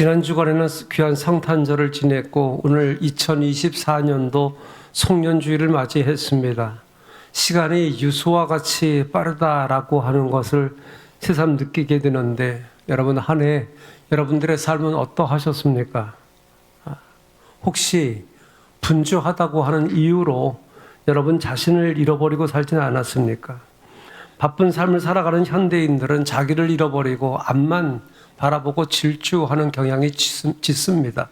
지난 주간에는 귀한 성탄절을 지냈고 오늘 2024년도 송년주의를 맞이했습니다. 시간이 유수와 같이 빠르다라고 하는 것을 새삼 느끼게 되는데 여러분 한 해 여러분들의 삶은 어떠하셨습니까? 아, 혹시 분주하다고 하는 이유로 여러분 자신을 잃어버리고 살지는 않았습니까? 바쁜 삶을 살아가는 현대인들은 자기를 잃어버리고 앞만 바라보고 질주하는 경향이 짙- 짙습니다.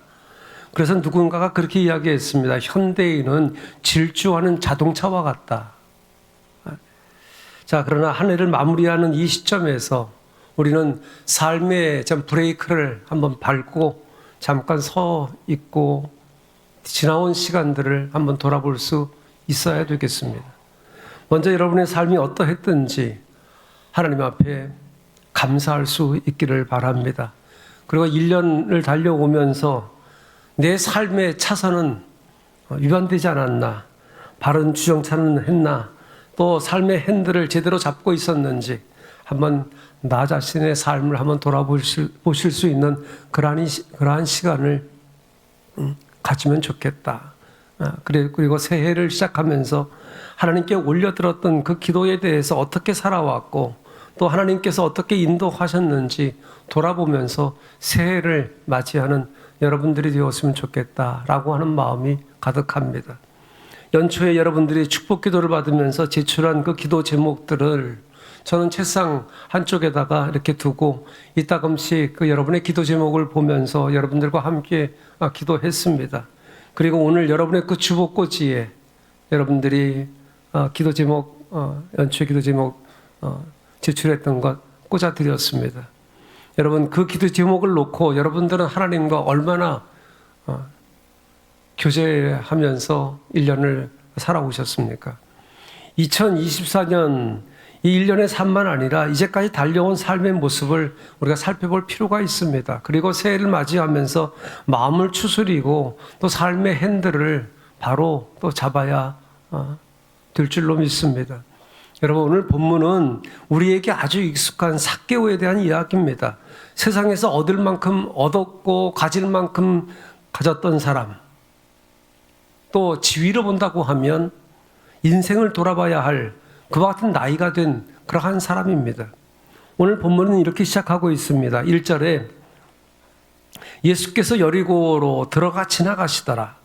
그래서 누군가가 그렇게 이야기했습니다. 현대인은 질주하는 자동차와 같다. 자, 그러나 한 해를 마무리하는 이 시점에서 우리는 삶의 좀 브레이크를 한번 밟고 잠깐 서 있고 지나온 시간들을 한번 돌아볼 수 있어야 되겠습니다. 먼저 여러분의 삶이 어떠했든지 하나님 앞에 감사할 수 있기를 바랍니다. 그리고 1년을 달려오면서 내 삶의 차선은 위반되지 않았나, 바른 주정차는 했나, 또 삶의 핸들을 제대로 잡고 있었는지 한번 나 자신의 삶을 한번 돌아보실 보실 수 있는 그러한, 시- 그러한 시간을 음, 가지면 좋겠다. 아, 그리고 새해를 시작하면서 하나님께 올려들었던 그 기도에 대해서 어떻게 살아왔고 또 하나님께서 어떻게 인도하셨는지 돌아보면서 새해를 맞이하는 여러분들이 되었으면 좋겠다라고 하는 마음이 가득합니다. 연초에 여러분들이 축복 기도를 받으면서 제출한 그 기도 제목들을 저는 책상 한쪽에다가 이렇게 두고 이따금씩 그 여러분의 기도 제목을 보면서 여러분들과 함께 아, 기도했습니다. 그리고 오늘 여러분의 그 주복꽂이에 여러분들이 어, 기도 제목 어, 연초 기도 제목 어, 제출했던 것 꽂아 드렸습니다. 여러분 그 기도 제목을 놓고 여러분들은 하나님과 얼마나 어, 교제하면서 1년을 살아오셨습니까? 2024년 이 1년의 삶만 아니라 이제까지 달려온 삶의 모습을 우리가 살펴볼 필요가 있습니다. 그리고 새해를 맞이하면서 마음을 추스리고 또 삶의 핸들을 바로 또 잡아야 어, 될 줄로 믿습니다. 여러분 오늘 본문은 우리에게 아주 익숙한 사개오에 대한 이야기입니다. 세상에서 얻을 만큼 얻었고 가질 만큼 가졌던 사람 또 지위를 본다고 하면 인생을 돌아봐야 할 그와 같은 나이가 된 그러한 사람입니다. 오늘 본문은 이렇게 시작하고 있습니다. 1절에 예수께서 여리고로 들어가 지나가시더라.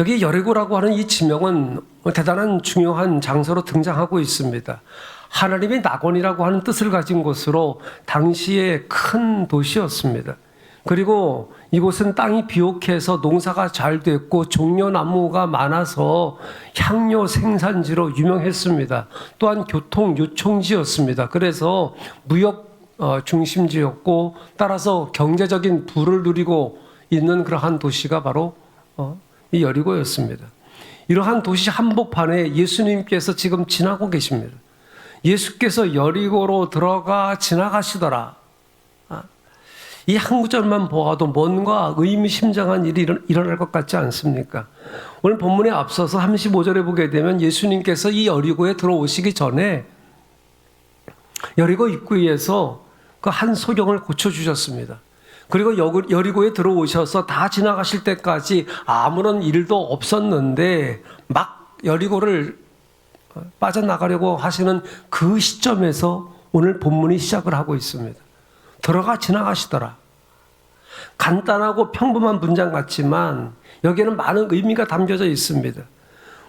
여기 여리고라고 하는 이 지명은 대단한 중요한 장소로 등장하고 있습니다. 하나님의 낙원이라고 하는 뜻을 가진 곳으로 당시의 큰 도시였습니다. 그리고 이곳은 땅이 비옥해서 농사가 잘 됐고 종려나무가 많아서 향료 생산지로 유명했습니다. 또한 교통 요청지였습니다. 그래서 무역 어, 중심지였고 따라서 경제적인 부를 누리고 있는 그러한 도시가 바로 어, 이 여리고였습니다. 이러한 도시 한복판에 예수님께서 지금 지나고 계십니다. 예수께서 여리고로 들어가 지나가시더라. 이 한 구절만 보아도 뭔가 의미심장한 일이 일어- 일어날 것 같지 않습니까? 오늘 본문에 앞서서 35절에 보게 되면 예수님께서 이 여리고에 들어오시기 전에 여리고 입구에서 그 한 소경을 고쳐주셨습니다. 그리고 여- 여리고에 들어오셔서 다 지나가실 때까지 아무런 일도 없었는데 막 여리고를 빠져나가려고 하시는 그 시점에서 오늘 본문이 시작을 하고 있습니다. 들어가 지나가시더라. 간단하고 평범한 문장 같지만 여기에는 많은 의미가 담겨져 있습니다.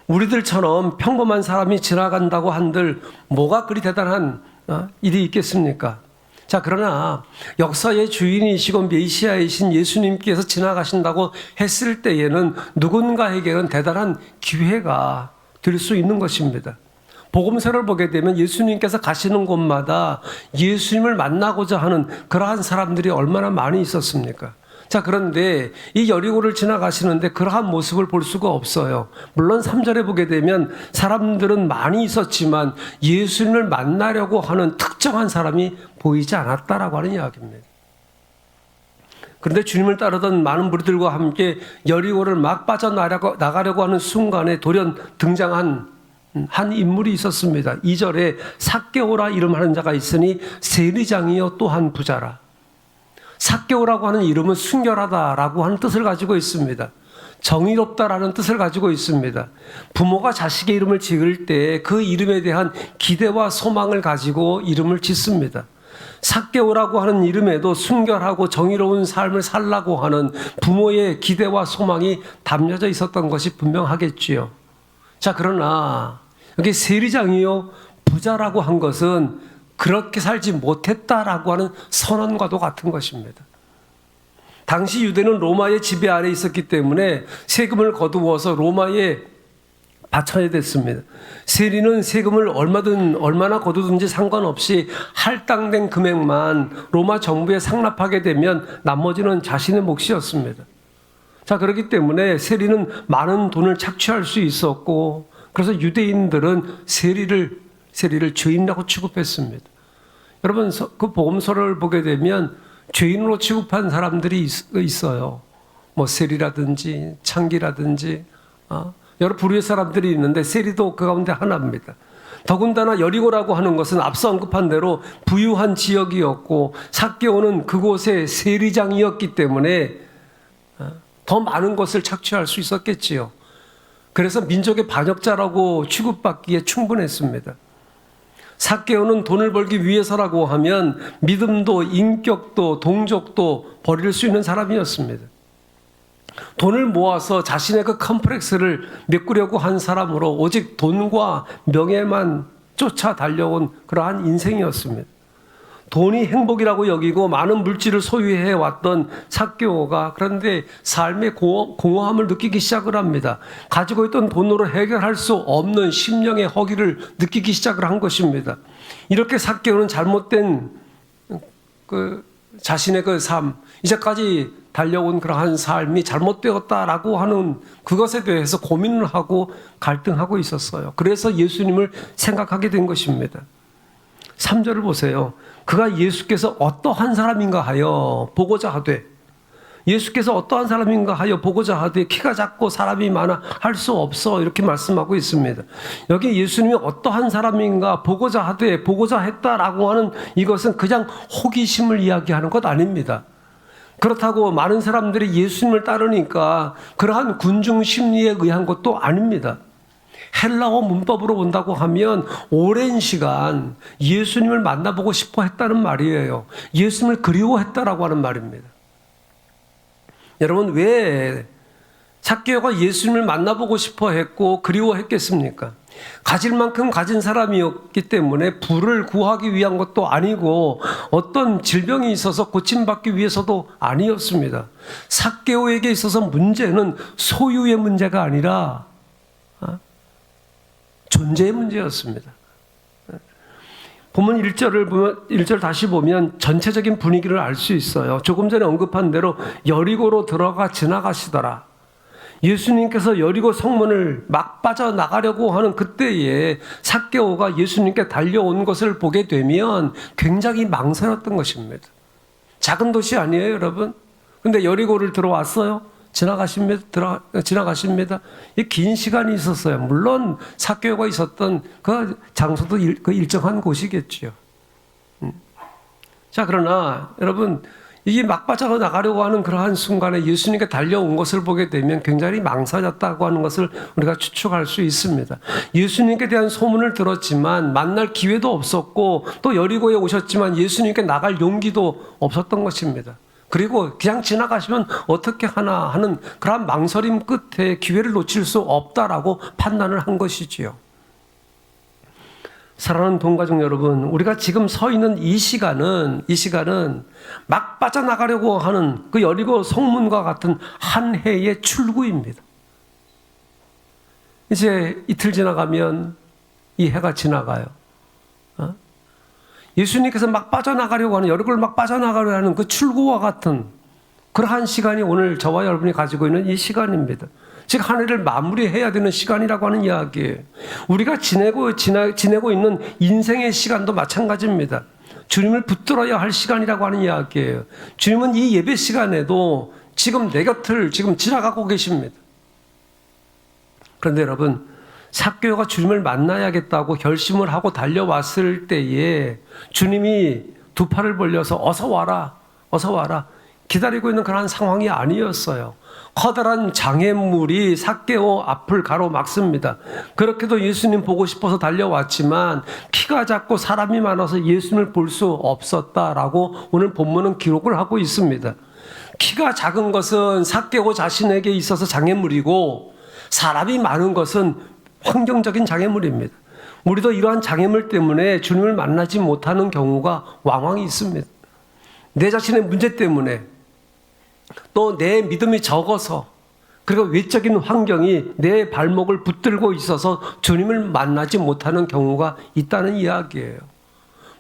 우리들처럼 평범한 사람이 지나간다고 한들 뭐가 그리 대단한 어, 일이 있겠습니까? 자, 그러나 역사의 주인이시고 메시아이신 예수님께서 지나가신다고 했을 때에는 누군가에게는 대단한 기회가 될 수 있는 것입니다. 복음서를 보게 되면 예수님께서 가시는 곳마다 예수님을 만나고자 하는 그러한 사람들이 얼마나 많이 있었습니까? 자, 그런데 이 여리고를 지나가시는데 그러한 모습을 볼 수가 없어요. 물론 3절에 보게 되면 사람들은 많이 있었지만 예수님을 만나려고 하는 특정한 사람이 보이지 않았다라고 하는 이야기입니다. 그런데 주님을 따르던 많은 무리들과 함께 여리고를 막 빠져나가려고 나가려고 하는 순간에 돌연 등장한 한 인물이 있었습니다. 2절에 사개오라 이름하는 자가 있으니 세리장이요 또한 부자라. 사개오라고 하는 이름은 순결하다라고 하는 뜻을 가지고 있습니다. 정의롭다라는 뜻을 가지고 있습니다. 부모가 자식의 이름을 지을 때 그 이름에 대한 기대와 소망을 가지고 이름을 짓습니다. 사개오라고 하는 이름에도 순결하고 정의로운 삶을 살라고 하는 부모의 기대와 소망이 담겨져 있었던 것이 분명하겠지요. 자, 그러나 여기 세리장이요 부자라고 한 것은 그렇게 살지 못했다라고 하는 선언과도 같은 것입니다. 당시 유대는 로마의 지배 아래 있었기 때문에 세금을 거두어서 로마에 바쳐야 됐습니다. 세리는 세금을 얼마든 얼마나 거두든지 상관없이 할당된 금액만 로마 정부에 상납하게 되면 나머지는 자신의 몫이었습니다. 자 그렇기 때문에 세리는 많은 돈을 착취할 수 있었고 그래서 유대인들은 세리를 세리를 죄인이라고 취급했습니다. 여러분 서- 그 복음서를 보게 되면 죄인으로 취급한 사람들이 있- 있어요. 뭐 세리라든지 창기라든지 어? 여러 부류의 사람들이 있는데 세리도 그 가운데 하나입니다. 더군다나 여리고라고 하는 것은 앞서 언급한 대로 부유한 지역이었고 사개오는 그곳의 세리장이었기 때문에 어, 더 많은 것을 착취할 수 있었겠지요. 그래서 민족의 반역자라고 취급받기에 충분했습니다. 사개오는 돈을 벌기 위해서라고 하면 믿음도 인격도 동족도 버릴 수 있는 사람이었습니다. 돈을 모아서 자신의 그 컴플렉스를 메꾸려고 한 사람으로 오직 돈과 명예만 쫓아 달려온 그러한 인생이었습니다. 돈이 행복이라고 여기고 많은 물질을 소유해 왔던 사개오가 그런데 삶의 고- 공허함을 느끼기 시작을 합니다. 가지고 있던 돈으로 해결할 수 없는 심령의 허기를 느끼기 시작을 한 것입니다. 이렇게 사개오는 잘못된 그 자신의 그 삶, 이제까지 달려온 그러한 삶이 잘못되었다라고 하는 그것에 대해서 고민을 하고 갈등하고 있었어요. 그래서 예수님을 생각하게 된 것입니다. 3절을 보세요. 그가 예수께서 어떠한 사람인가 하여 보고자 하되 예수께서 어떠한 사람인가 하여 보고자 하되 키가 작고 사람이 많아 할 수 없어 이렇게 말씀하고 있습니다. 여기 예수님이 어떠한 사람인가 보고자 하되 보고자 했다라고 하는 이것은 그냥 호기심을 이야기하는 것 아닙니다. 그렇다고 많은 사람들이 예수님을 따르니까 그러한 군중 심리에 의한 것도 아닙니다. 헬라어 문법으로 본다고 하면 오랜 시간 예수님을 만나보고 싶어 했다는 말이에요. 예수님을 그리워했다라고 하는 말입니다. 여러분 왜 삭개오가 예수님을 만나보고 싶어 했고 그리워했겠습니까? 가질 만큼 가진 사람이었기 때문에 부를 구하기 위한 것도 아니고 어떤 질병이 있어서 고침받기 위해서도 아니었습니다. 삭개오에게 있어서 문제는 소유의 문제가 아니라 어? 존재의 문제였습니다. 본문 1절을 보면 1절 다시 보면 전체적인 분위기를 알 수 있어요. 조금 전에 언급한 대로 여리고로 들어가 지나가시더라. 예수님께서 여리고 성문을 막 빠져 나가려고 하는 그때에 삭개오가 예수님께 달려온 것을 보게 되면 굉장히 망설였던 것입니다. 작은 도시 아니에요, 여러분? 근데 여리고를 들어왔어요. 지나가십니다. 들어, 지나가십니다. 이긴 시간이 있었어요. 물론 사교가 있었던 그 장소도 일, 그 일정한 곳이겠지요. 음. 자, 그러나 여러분 이게 막 빠져 나가려고 하는 그러한 순간에 예수님께 달려온 것을 보게 되면 굉장히 망설였다고 하는 것을 우리가 추측할 수 있습니다. 예수님께 대한 소문을 들었지만 만날 기회도 없었고 또 여리고에 오셨지만 예수님께 나갈 용기도 없었던 것입니다. 그리고 그냥 지나가시면 어떻게 하나 하는 그러한 망설임 끝에 기회를 놓칠 수 없다라고 판단을 한 것이지요. 사랑하는 동가족 여러분, 우리가 지금 서 있는 이 시간은 이 시간은 막 빠져나가려고 하는 그 여리고 성문과 같은 한 해의 출구입니다. 이제 이틀 지나가면 이 해가 지나가요. 어? 예수님께서 막 빠져나가려고 하는 여리고를 막 빠져나가려고 하는 그 출구와 같은 그러한 시간이 오늘 저와 여러분이 가지고 있는 이 시간입니다. 즉, 한 해를 마무리해야 되는 시간이라고 하는 이야기예요. 우리가 지내고, 지나, 지내고 있는 인생의 시간도 마찬가지입니다. 주님을 붙들어야 할 시간이라고 하는 이야기예요. 주님은 이 예배 시간에도 지금 내 곁을 지금 지나가고 계십니다. 그런데 여러분, 삭교가 주님을 만나야겠다고 결심을 하고 달려왔을 때에 주님이 두 팔을 벌려서 어서 와라. 어서 와라. 기다리고 있는 그런 상황이 아니었어요. 커다란 장애물이 삭개오 앞을 가로막습니다. 그렇게도 예수님 보고 싶어서 달려왔지만 키가 작고 사람이 많아서 예수님을 볼 수 없었다라고 오늘 본문은 기록을 하고 있습니다. 키가 작은 것은 삭개오 자신에게 있어서 장애물이고 사람이 많은 것은 환경적인 장애물입니다. 우리도 이러한 장애물 때문에 주님을 만나지 못하는 경우가 왕왕 있습니다. 내 자신의 문제 때문에 또 내 믿음이 적어서 그리고 외적인 환경이 내 발목을 붙들고 있어서 주님을 만나지 못하는 경우가 있다는 이야기예요.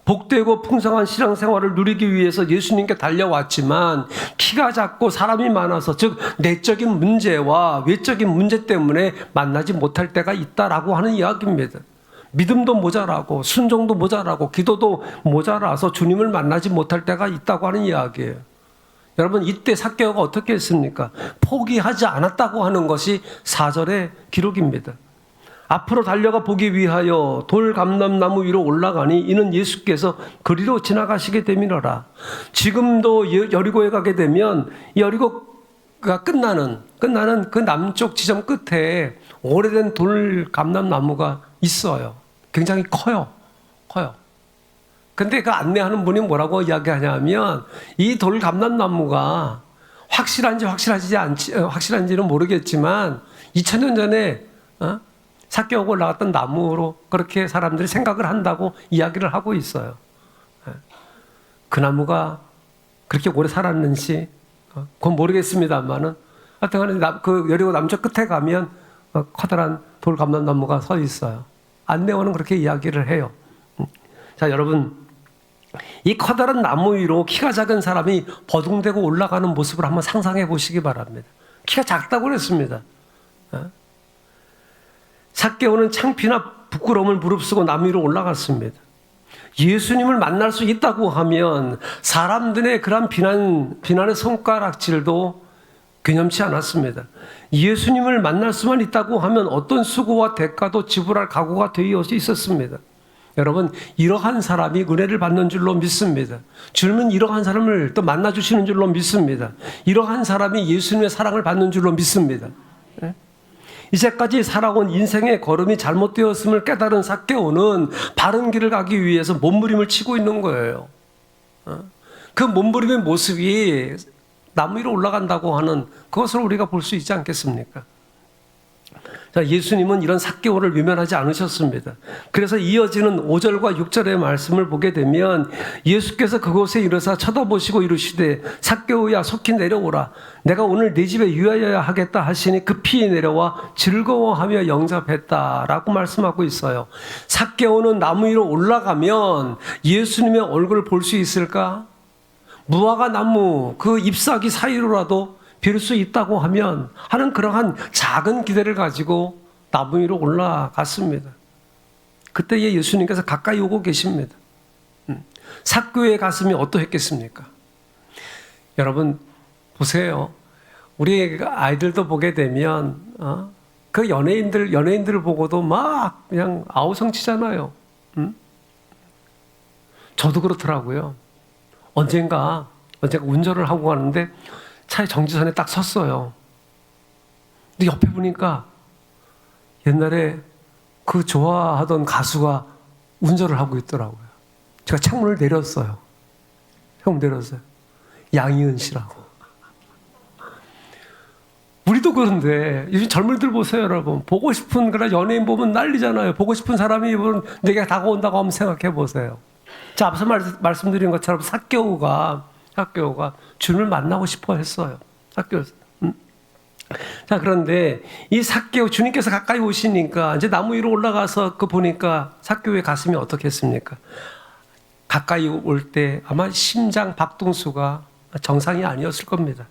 복되고 풍성한 신앙생활을 누리기 위해서 예수님께 달려왔지만 키가 작고 사람이 많아서 즉 내적인 문제와 외적인 문제 때문에 만나지 못할 때가 있다라고 하는 이야기입니다. 믿음도 모자라고 순종도 모자라고 기도도 모자라서 주님을 만나지 못할 때가 있다고 하는 이야기예요. 여러분 이때 삭개오가 어떻게 했습니까? 포기하지 않았다고 하는 것이 4절의 기록입니다. 앞으로 달려가 보기 위하여 돌 감람나무 위로 올라가니 이는 예수께서 그리로 지나가시게 되미너라. 지금도 여- 여리고에 가게 되면 여리고가 끝나는 끝나는 그 남쪽 지점 끝에 오래된 돌 감람나무가 있어요. 굉장히 커요. 커요. 근데 그 안내하는 분이 뭐라고 이야기하냐면 이 돌 감람나무가 확실한지 확실하지 않지 어, 확실한지는 모르겠지만 2000년 전에 어? 삭개오고 올라갔던 나무로 그렇게 사람들이 생각을 한다고 이야기를 하고 있어요. 예. 그 나무가 그렇게 오래 살았는지 어, 그건 모르겠습니다만은 하여튼간에 남- 그 여리고 남쪽 끝에 가면 어, 커다란 돌 감람나무가 서 있어요. 안내원은 그렇게 이야기를 해요. 음. 자 여러분 이 커다란 나무 위로 키가 작은 사람이 버둥대고 올라가는 모습을 한번 상상해 보시기 바랍니다. 키가 작다고 그랬습니다. 어? 삭개오는 창피나 부끄러움을 무릅쓰고 나무 위로 올라갔습니다. 예수님을 만날 수 있다고 하면 사람들의 그런 비난, 비난의 손가락질도 괴념치 않았습니다. 예수님을 만날 수만 있다고 하면 어떤 수고와 대가도 지불할 각오가 되어 있었습니다. 여러분, 이러한 사람이 은혜를 받는 줄로 믿습니다. 주님은 이러한 사람을 또 만나주시는 줄로 믿습니다. 이러한 사람이 예수님의 사랑을 받는 줄로 믿습니다. 예? 이제까지 살아온 인생의 걸음이 잘못되었음을 깨달은 삭개오는 바른 길을 가기 위해서 몸부림을 치고 있는 거예요. 어? 그 몸부림의 모습이 나무 위로 올라간다고 하는 그것을 우리가 볼 수 있지 않겠습니까? 자, 예수님은 이런 삭개오를 외면하지 않으셨습니다. 그래서 이어지는 5절과 6절의 말씀을 보게 되면 예수께서 그곳에 이르사 쳐다보시고 이르시되 삭개오야 속히 내려오라. 내가 오늘 네 집에 유하여야 하겠다 하시니 급히 내려와 즐거워하며 영접했다라고 말씀하고 있어요. 삭개오는 나무 위로 올라가면 예수님의 얼굴을 볼 수 있을까? 무화과 나무 그 잎사귀 사이로라도 빌 수 있다고 하면 하는 그러한 작은 기대를 가지고 나무 위로 올라갔습니다. 그때에 예수님께서 가까이 오고 계십니다. 음. 삭교의 가슴이 어떠했겠습니까? 여러분 보세요. 우리 아이들도 보게 되면 어? 그 연예인들 연예인들을 보고도 막 그냥 아우성치잖아요. 음? 저도 그렇더라고요. 언젠가 언젠가 운전을 하고 가는데 차에 정지선에 딱 섰어요. 근데 옆에 보니까 옛날에 그 좋아하던 가수가 운전을 하고 있더라고요. 제가 창문을 내렸어요. 형 내렸어요. 양희은 씨라고. 우리도 그런데 요즘 젊은이들 보세요, 여러분. 보고 싶은 그런 연예인 보면 난리잖아요. 보고 싶은 사람이 내게 다가온다고 한번 생각해 보세요. 자, 앞서 말, 말씀드린 것처럼 삭개오가 삭개오가 주님을 만나고 싶어 했어요. 삭개오. 음. 자, 그런데 이 삭개오 주님께서 가까이 오시니까 이제 나무 위로 올라가서 그 보니까 삭개오의 가슴이 어떻겠습니까? 가까이 올 때 아마 심장 박동수가 정상이 아니었을 겁니다.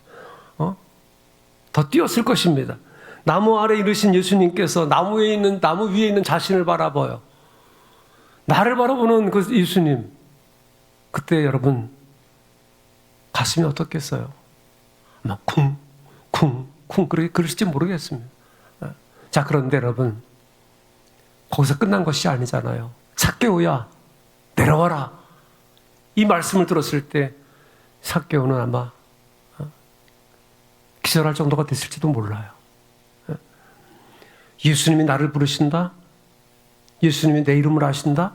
어? 더 뛰었을 것입니다. 나무 아래 이르신 예수님께서 나무에 있는 나무 위에 있는 자신을 바라봐요. 나를 바라보는 그 예수님. 그때 여러분 가슴이 어떻겠어요? 아마 쿵, 쿵, 쿵 그렇게 그러실지 모르겠습니다. 어. 자 그런데 여러분 거기서 끝난 것이 아니잖아요. 삭개오야 내려와라. 이 말씀을 들었을 때 사개오는 아마 어, 기절할 정도가 됐을지도 몰라요. 어? 예수님이 나를 부르신다? 예수님이 내 이름을 아신다?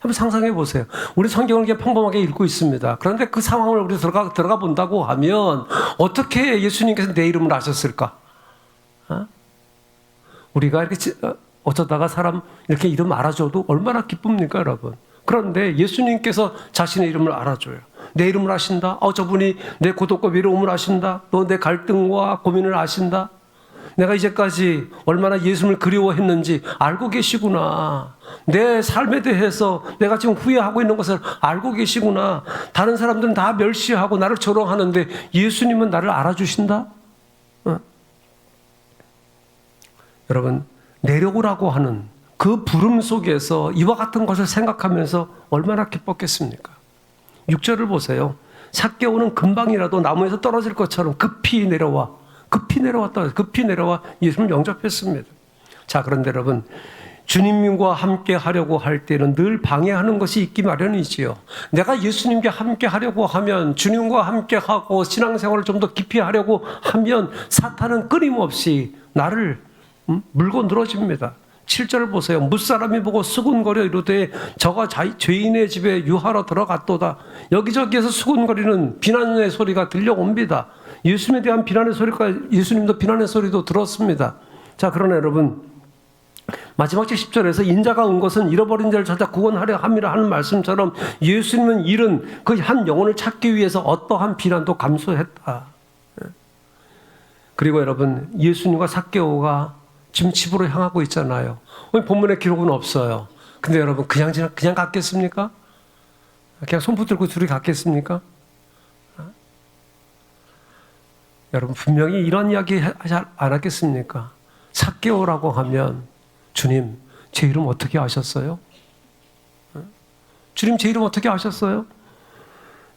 한번 상상해 보세요. 우리 성경을 그냥 평범하게 읽고 있습니다. 그런데 그 상황을 우리 들어가, 들어가 본다고 하면 어떻게 예수님께서 내 이름을 아셨을까? 어? 우리가 이렇게 지- 어, 어쩌다가 사람 이렇게 이름 알아줘도 얼마나 기쁩니까, 여러분? 그런데 예수님께서 자신의 이름을 알아줘요. 내 이름을 아신다? 어, 저분이 내 고독과 위로움을 아신다? 또내 갈등과 고민을 아신다? 내가 이제까지 얼마나 예수님을 그리워했는지 알고 계시구나. 내 삶에 대해서 내가 지금 후회하고 있는 것을 알고 계시구나. 다른 사람들은 다 멸시하고 나를 조롱하는데 예수님은 나를 알아주신다? 어? 여러분, 내려오라고 하는 그 부름 속에서 이와 같은 것을 생각하면서 얼마나 기뻤겠습니까? 6절을 보세요. 삭개오는 금방이라도 나무에서 떨어질 것처럼 급히 내려와 급히 내려왔다. 급히 내려와 예수님을 영접했습니다. 자, 그런데 여러분, 주님과 함께 하려고 할 때는 늘 방해하는 것이 있기 마련이지요. 내가 예수님과 함께 하려고 하면 주님과 함께 하고 신앙생활을 좀 더 깊이 하려고 하면 사탄은 끊임없이 나를 음, 물고 늘어집니다. 7절 보세요. 무사람이 보고 수군거려 이르되 저가 자- 죄인의 집에 유하러 들어갔도다. 여기저기에서 수군거리는 비난의 소리가 들려옵니다. 예수님에 대한 비난의 소리가 예수님도 비난의 소리도 들었습니다. 자, 그러나 여러분 마지막 절 10절에서 인자가 온 것은 잃어버린 자를 찾아 구원하려 함이라 하는 말씀처럼 예수님은 잃은 그 한 영혼을 찾기 위해서 어떠한 비난도 감수했다. 그리고 여러분 예수님과 삭개오가 지금 집으로 향하고 있잖아요. 본문에 기록은 없어요. 근데 여러분 그냥, 그냥 갔겠습니까? 그냥 손 붙들고 둘이 갔겠습니까? 어? 여러분 분명히 이런 이야기 하지 않았겠습니까? 삭개오라고 하면 주님 제 이름 어떻게 아셨어요? 어? 주님 제 이름 어떻게 아셨어요?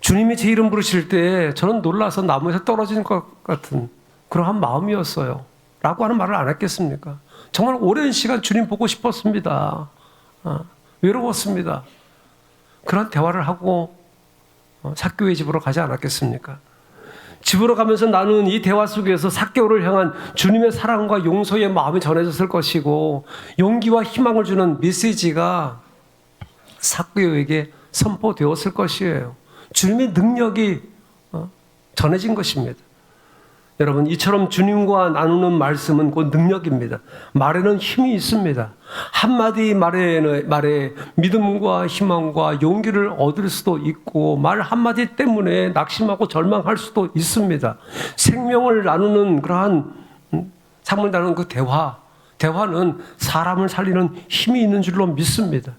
주님이 제 이름 부르실 때 저는 놀라서 나무에서 떨어진 것 같은 그러한 마음이었어요. 라고 하는 말을 안 했겠습니까? 정말 오랜 시간 주님 보고 싶었습니다. 어, 외로웠습니다. 그런 대화를 하고 어, 사교의 집으로 가지 않았겠습니까? 집으로 가면서 나는 이 대화 속에서 사교를 향한 주님의 사랑과 용서의 마음이 전해졌을 것이고 용기와 희망을 주는 메시지가 사교에게 선포되었을 것이에요. 주님의 능력이 어, 전해진 것입니다. 여러분 이처럼 주님과 나누는 말씀은 곧 능력입니다. 말에는 힘이 있습니다. 한마디 말에 말에 믿음과 희망과 용기를 얻을 수도 있고 말 한마디 때문에 낙심하고 절망할 수도 있습니다. 생명을 나누는 그러한 음, 삶을 나누는 그 대화 대화는 사람을 살리는 힘이 있는 줄로 믿습니다.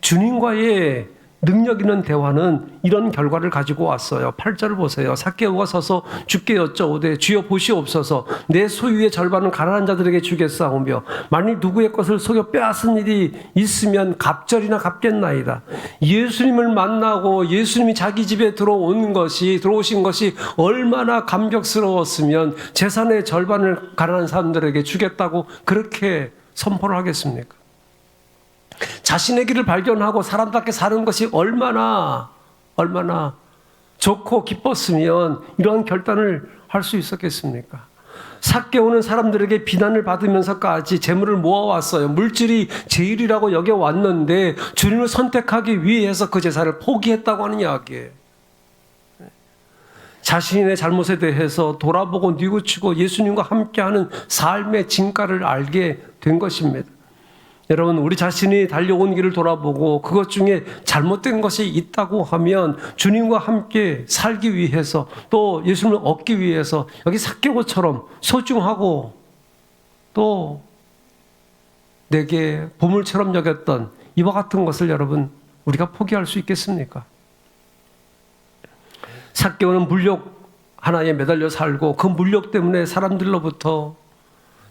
주님과의 능력 있는 대화는 이런 결과를 가지고 왔어요. 8절을 보세요. 삭개오가 서서 주께 여쭤오되 주여 보시옵소서 내 소유의 절반은 가난한 자들에게 주겠사오며 만일 누구의 것을 속여 빼앗은 일이 있으면 갑절이나 갚겠나이다. 예수님을 만나고 예수님이 자기 집에 들어온 것이 들어오신 것이 얼마나 감격스러웠으면 재산의 절반을 가난한 사람들에게 주겠다고 그렇게 선포를 하겠습니까? 자신의 길을 발견하고 사람답게 사는 것이 얼마나 얼마나 좋고 기뻤으면 이러한 결단을 할 수 있었겠습니까? 삭개오는 사람들에게 비난을 받으면서까지 재물을 모아왔어요. 물질이 제일이라고 여겨왔는데 주님을 선택하기 위해서 그 제사를 포기했다고 하는 이야기예요. 자신의 잘못에 대해서 돌아보고 뉘우치고 예수님과 함께하는 삶의 진가를 알게 된 것입니다. 여러분, 우리 자신이 달려온 길을 돌아보고 그것 중에 잘못된 것이 있다고 하면 주님과 함께 살기 위해서 또 예수님을 얻기 위해서 여기 삭개고처럼 소중하고 또 내게 보물처럼 여겼던 이와 같은 것을 여러분 우리가 포기할 수 있겠습니까? 삭개오는 물욕 하나에 매달려 살고 그 물욕 때문에 사람들로부터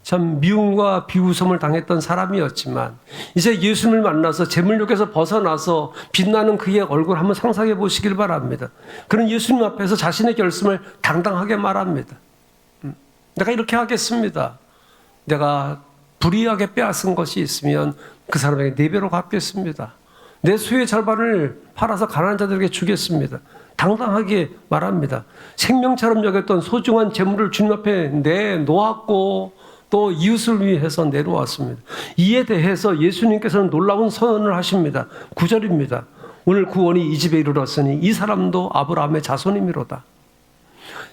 참 미움과 비웃음을 당했던 사람이었지만 이제 예수님을 만나서 재물욕에서 벗어나서 빛나는 그의 얼굴 한번 상상해 보시길 바랍니다. 그런 예수님 앞에서 자신의 결심을 당당하게 말합니다. 음, 내가 이렇게 하겠습니다. 내가 불의하게 빼앗은 것이 있으면 그 사람에게 네 배로 갚겠습니다. 내 수의 절반을 팔아서 가난한 자들에게 주겠습니다. 당당하게 말합니다. 생명처럼 여겼던 소중한 재물을 주님 앞에 내놓았고 또 이웃을 위해서 내놓았습니다. 이에 대해서 예수님께서는 놀라운 선언을 하십니다. 9절입니다. 오늘 구원이 이 집에 이르렀으니 이 사람도 아브라함의 자손이미로다.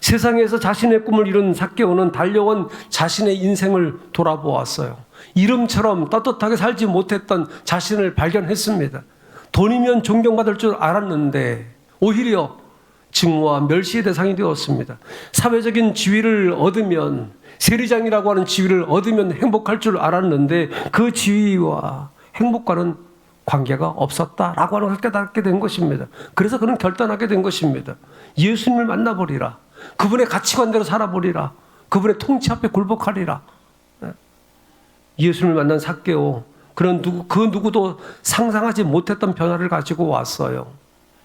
세상에서 자신의 꿈을 이룬 삭개오는 달려온 자신의 인생을 돌아보았어요. 이름처럼 떳떳하게 살지 못했던 자신을 발견했습니다. 돈이면 존경받을 줄 알았는데 오히려 증오와 멸시의 대상이 되었습니다. 사회적인 지위를 얻으면 세리장이라고 하는 지위를 얻으면 행복할 줄 알았는데 그 지위와 행복과는 관계가 없었다라고 하는 걸 깨닫게 된 것입니다. 그래서 그는 결단하게 된 것입니다. 예수님을 만나버리라. 그분의 가치관대로 살아버리라. 그분의 통치 앞에 굴복하리라. 네. 예수님을 만난 삭개오. 그런 누구, 그 누구도 상상하지 못했던 변화를 가지고 왔어요.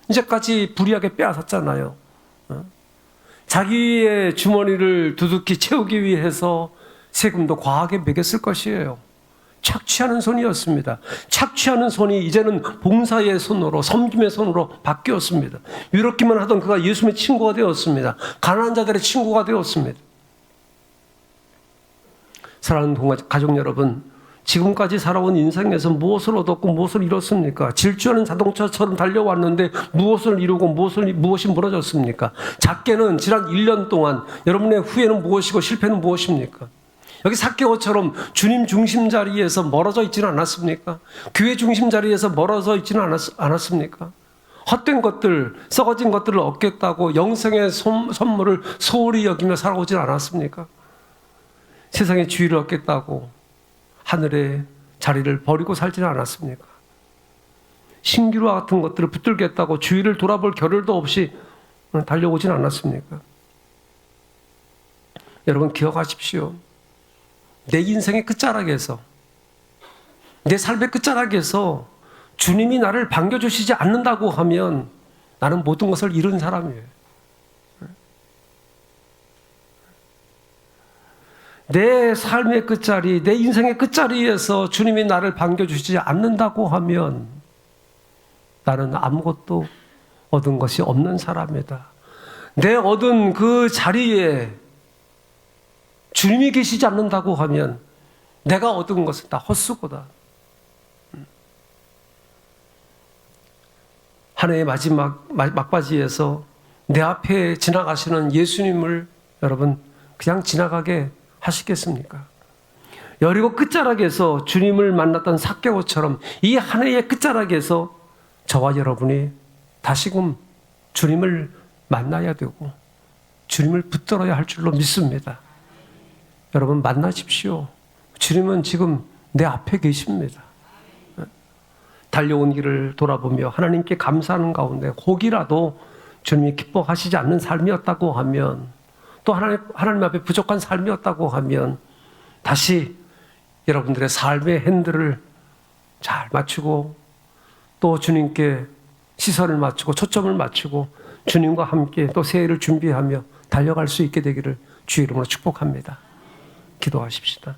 이제까지 불이하게 빼앗았잖아요. 어? 자기의 주머니를 두둑히 채우기 위해서 세금도 과하게 매겼을 것이에요. 착취하는 손이었습니다. 착취하는 손이 이제는 봉사의 손으로 섬김의 손으로 바뀌었습니다. 이렇기만 하던 그가 예수님의 친구가 되었습니다. 가난한 자들의 친구가 되었습니다. 사랑하는 동아 가족 여러분, 지금까지 살아온 인생에서 무엇을 얻었고 무엇을 잃었습니까? 질주하는 자동차처럼 달려왔는데 무엇을 이루고 무엇을 무엇이 무너졌습니까? 작게는 지난 1년 동안 여러분의 후회는 무엇이고 실패는 무엇입니까? 여기 사개오처럼 주님 중심 자리에서 멀어져 있지는 않았습니까? 교회 중심 자리에서 멀어져 있지는 않았, 않았습니까? 헛된 것들, 썩어진 것들을 얻겠다고 영생의 선물을 소홀히 여기며 살아오진 않았습니까? 세상의 주의를 얻겠다고 하늘의 자리를 버리고 살지는 않았습니까? 신기루와 같은 것들을 붙들겠다고 주위를 돌아볼 겨를도 없이 달려오진 않았습니까? 여러분 기억하십시오. 내 인생의 끝자락에서 내 삶의 끝자락에서 주님이 나를 반겨주시지 않는다고 하면 나는 모든 것을 잃은 사람이에요. 내 삶의 끝자리, 내 인생의 끝자리에서 주님이 나를 반겨주시지 않는다고 하면 나는 아무것도 얻은 것이 없는 사람이다. 내 얻은 그 자리에 주님이 계시지 않는다고 하면 내가 얻은 것은 다 헛수고다. 한 해의 마지막 막바지에서 내 앞에 지나가시는 예수님을 여러분 그냥 지나가게 하시겠습니까? 여리고 끝자락에서 주님을 만났던 삭개오처럼 이 한 해의 끝자락에서 저와 여러분이 다시금 주님을 만나야 되고 주님을 붙들어야 할 줄로 믿습니다. 여러분 만나십시오. 주님은 지금 내 앞에 계십니다. 달려온 길을 돌아보며 하나님께 감사하는 가운데 혹이라도 주님이 기뻐하시지 않는 삶이었다고 하면 또 하나님, 하나님 앞에 부족한 삶이었다고 하면 다시 여러분들의 삶의 핸들을 잘 맞추고 또 주님께 시선을 맞추고 초점을 맞추고 주님과 함께 또 새해를 준비하며 달려갈 수 있게 되기를 주 이름으로 축복합니다. 기도하십시다.